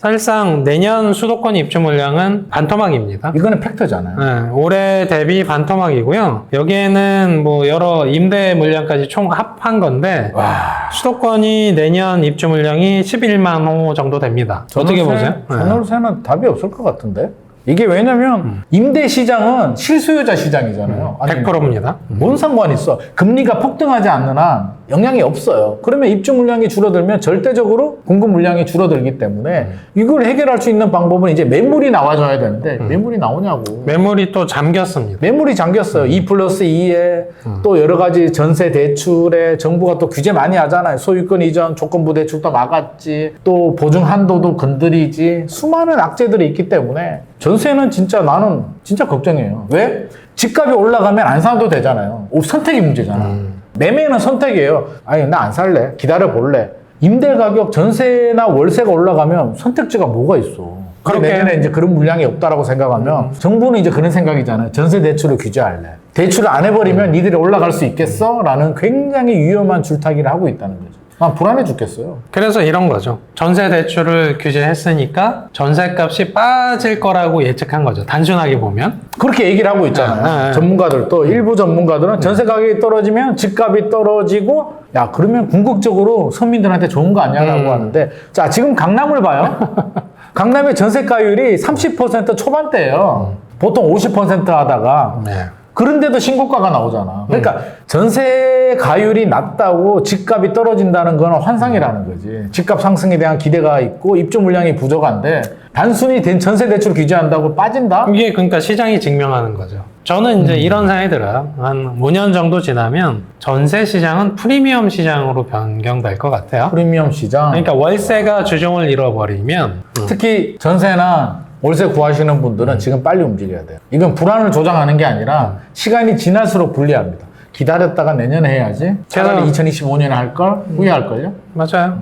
사실상 내년 수도권 입주 물량은 반토막입니다. 이거는 팩트잖아요. 네, 올해 대비 반토막이고요. 여기에는 뭐 여러 임대 물량까지 총 합한 건데 와. 수도권이 내년 입주 물량이 11만 호 정도 됩니다. 어떻게 보세요? 네. 전월세는 답이 없을 것 같은데. 이게 왜냐면 임대 시장은 실수요자 시장이잖아요. 아니, 100%입니다. 뭔 상관 있어? 금리가 폭등하지 않는 한 영향이 없어요. 그러면 입주 물량이 줄어들면 절대적으로 공급 물량이 줄어들기 때문에 이걸 해결할 수 있는 방법은 이제 매물이 나와줘야 되는데 매물이 나오냐고. 매물이 또 잠겼습니다. 매물이 잠겼어요. 2 플러스 2에 또 여러 가지 전세 대출에 정부가 또 규제 많이 하잖아요. 소유권 이전 조건부 대출도 막았지. 또 보증 한도도 건드리지. 수많은 악재들이 있기 때문에 전세는 진짜 나는 진짜 걱정이에요. 왜? 집값이 올라가면 안 사도 되잖아요. 오, 선택이 문제잖아. 매매는 선택이에요. 아니 나 안 살래. 기다려 볼래. 임대 가격 전세나 월세가 올라가면 선택지가 뭐가 있어. 그렇게. 내년에 이제 그런 물량이 없다라고 생각하면 정부는 이제 그런 생각이잖아요. 전세 대출을 규제할래. 대출을 안 해버리면 니들이 올라갈 수 있겠어? 라는 굉장히 위험한 줄타기를 하고 있다는 거죠. 난 불안해 죽겠어요. 그래서 이런 거죠. 전세 대출을 규제했으니까 전세값이 빠질 거라고 예측한 거죠. 단순하게 보면. 그렇게 얘기를 하고 있잖아요. 아, 아, 아. 전문가들도 일부 전문가들은 전세 가격이 떨어지면 집값이 떨어지고 야 그러면 궁극적으로 서민들한테 좋은 거 아니야라고 음. 하는데 자 지금 강남을 봐요. 강남의 전세가율이 30% 초반대예요. 보통 50% 하다가 네. 그런데도 신고가가 나오잖아. 그러니까 전세 가율이 낮다고 집값이 떨어진다는 건 환상이라는 거지. 집값 상승에 대한 기대가 있고 입주 물량이 부족한데 단순히 된 전세 대출 규제한다고 빠진다? 이게 그러니까 시장이 증명하는 거죠. 저는 이제 이런 생각이 들어요. 한 5년 정도 지나면 전세 시장은 프리미엄 시장으로 변경될 것 같아요. 프리미엄 시장. 그러니까 월세가 주종을 잃어버리면 특히 전세나 월세 구하시는 분들은 지금 빨리 움직여야 돼요. 이건 불안을 조장하는 게 아니라 시간이 지날수록 불리합니다. 기다렸다가 내년에 해야지. 차라리 제가- 2025년에 할 걸 후회할 걸요. 맞아요.